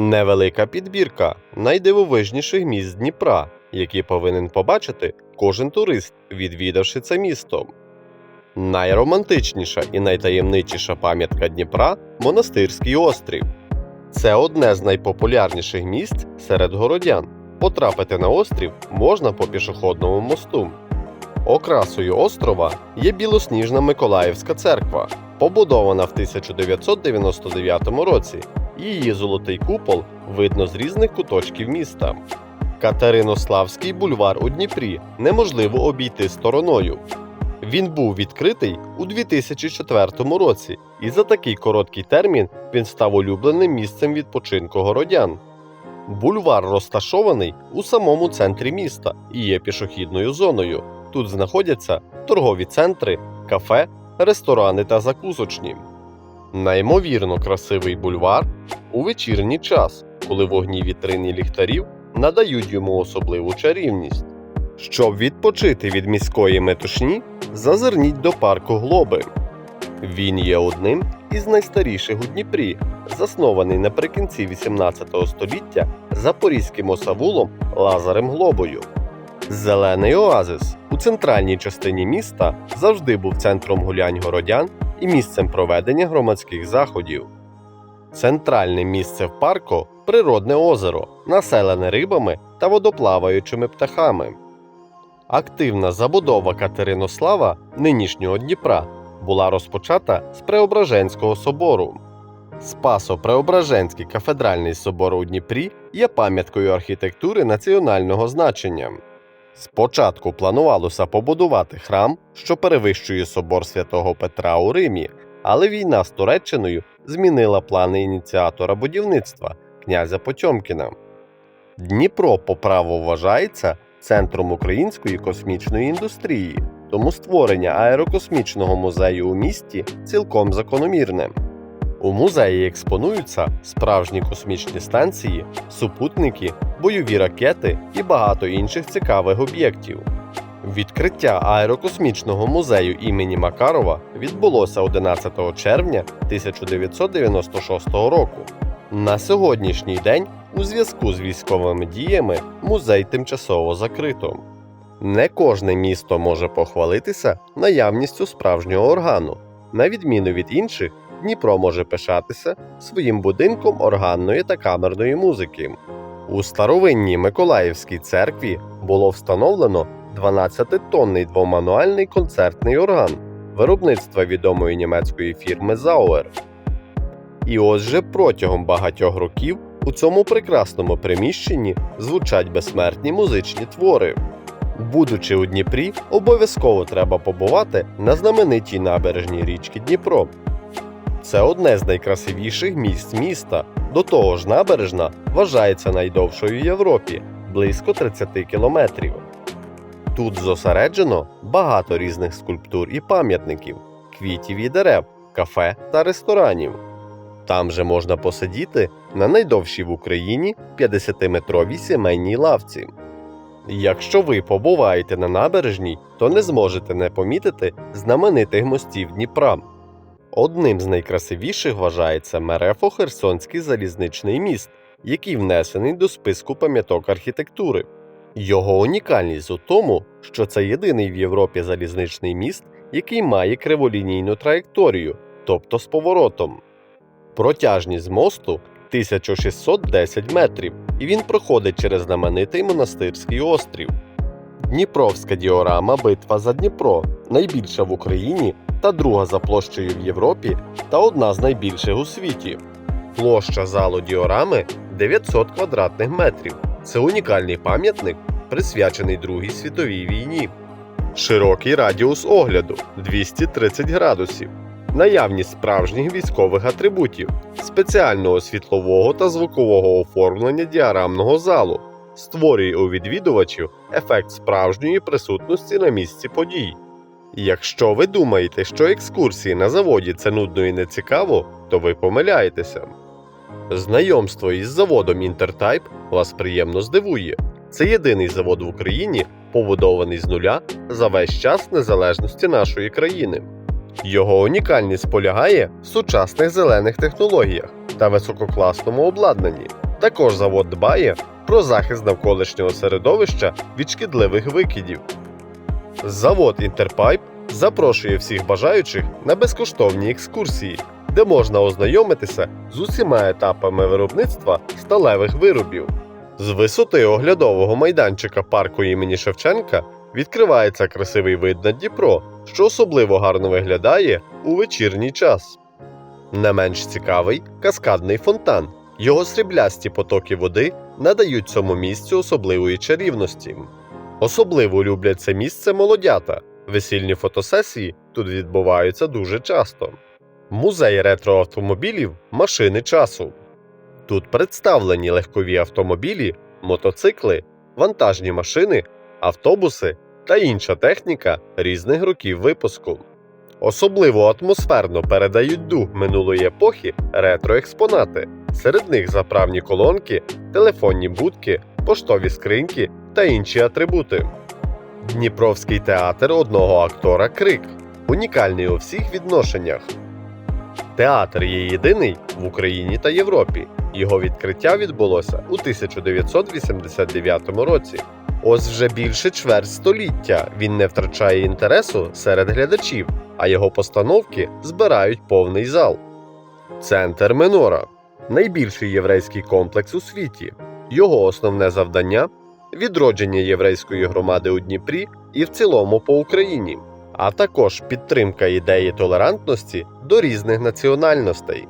Невелика підбірка найдивовижніших міст Дніпра, які повинен побачити кожен турист, відвідавши це місто. Найромантичніша і найтаємничіша пам'ятка Дніпра Монастирський острів. Це одне з найпопулярніших місць серед городян. Потрапити на острів можна по пішохідному мосту. Окрасою острова є білосніжна Миколаївська церква, побудована в 1999 році. Її золотий купол видно з різних куточків міста. Катеринославський бульвар у Дніпрі неможливо обійти стороною. Він був відкритий у 2004 році, і за такий короткий термін він став улюбленим місцем відпочинку городян. Бульвар розташований у самому центрі міста і є пішохідною зоною. Тут знаходяться торгові центри, кафе, ресторани та закусочні. Неймовірно красивий бульвар у вечірній час, коли вогні вітрини ліхтарів надають йому особливу чарівність. Щоб відпочити від міської метушні, зазирніть до парку Глоби. Він є одним із найстаріших у Дніпрі, заснований наприкінці 18 століття запорізьким осавулом Лазарем Глобою. Зелений оазис у центральній частині міста завжди був центром гулянь городян і місцем проведення громадських заходів. Центральне місце в парку природне озеро, населене рибами та водоплаваючими птахами. Активна забудова Катеринослава нинішнього Дніпра була розпочата з Преображенського собору. Спасо-Преображенський кафедральний собор у Дніпрі є пам'яткою архітектури національного значення. Спочатку планувалося побудувати храм, що перевищує собор святого Петра у Римі, але війна з Туреччиною змінила плани ініціатора будівництва князя Потьомкіна. Дніпро по праву вважається центром української космічної індустрії, тому створення аерокосмічного музею у місті цілком закономірне. У музеї експонуються справжні космічні станції, супутники, бойові ракети і багато інших цікавих об'єктів. Відкриття аерокосмічного музею імені Макарова відбулося 11 червня 1996 року. На сьогоднішній день у зв'язку з військовими діями музей тимчасово закрито. Не кожне місто може похвалитися наявністю справжнього органу. На відміну від інших, Дніпро може пишатися своїм будинком органної та камерної музики. У старовинній Миколаївській церкві було встановлено 12-тонний двомануальний концертний орган виробництва відомої німецької фірми Zauer. І ось же протягом багатьох років у цьому прекрасному приміщенні звучать безсмертні музичні твори. Будучи у Дніпрі, обов'язково треба побувати на знаменитій набережній річки Дніпро. Це одне з найкрасивіших місць міста. До того ж, набережна вважається найдовшою в Європі близько 30 кілометрів. Тут зосереджено багато різних скульптур і пам'ятників, квітів і дерев, кафе та ресторанів. Там же можна посидіти на найдовшій в Україні 50-метровій сімейній лавці. Якщо ви побуваєте на набережній, то не зможете не помітити знаменитих мостів Дніпра. Одним з найкрасивіших вважається Мерефо-Херсонський залізничний міст, який внесений до списку пам'яток архітектури. Його унікальність у тому, що це єдиний в Європі залізничний міст, який має криволінійну траєкторію, тобто з поворотом. Протяжність мосту 1610 метрів, і він проходить через знаменитий монастирський острів. Дніпровська діорама Битва за Дніпро найбільша в Україні та друга за площею в Європі та одна з найбільших у світі. Площа залу діорами 900 квадратних метрів. Це унікальний пам'ятник, присвячений Другій світовій війні. Широкий радіус огляду 230 градусів. Наявність справжніх військових атрибутів, спеціального світлового та звукового оформлення діарамного залу створює у відвідувачів ефект справжньої присутності на місці подій. Якщо ви думаєте, що екскурсії на заводі це нудно і нецікаво, то ви помиляєтеся. Знайомство із заводом Інтертайп вас приємно здивує. Це єдиний завод в Україні, побудований з нуля за весь час незалежності нашої країни. Його унікальність полягає в сучасних зелених технологіях та висококласному обладнанні. Також завод дбає про захист навколишнього середовища від шкідливих викидів. Завод Інтерпайп запрошує всіх бажаючих на безкоштовні екскурсії, де можна ознайомитися з усіма етапами виробництва сталевих виробів. З висоти оглядового майданчика парку імені Шевченка відкривається красивий вид на Дніпро, що особливо гарно виглядає у вечірній час. Не менш цікавий каскадний фонтан. Його сріблясті потоки води надають цьому місцю особливої чарівності. Особливо люблять це місце молодята. Весільні фотосесії тут відбуваються дуже часто. Музей ретроавтомобілів машини часу. Тут представлені легкові автомобілі, мотоцикли, вантажні машини, автобуси та інша техніка різних років випуску. Особливо атмосферно передають дух минулої епохи ретроекспонати. Серед них заправні колонки, телефонні будки, поштові скриньки та інші атрибути. Дніпровський театр одного актора Крик унікальний у всіх відношеннях. Театр є єдиний в Україні та Європі. Його відкриття відбулося у 1989 році. Ось вже більше чверть століття він не втрачає інтересу серед глядачів, а його постановки збирають повний зал. Центр Менора найбільший єврейський комплекс у світі. Його основне завдання відродження єврейської громади у Дніпрі і в цілому по Україні, а також підтримка ідеї толерантності до різних національностей.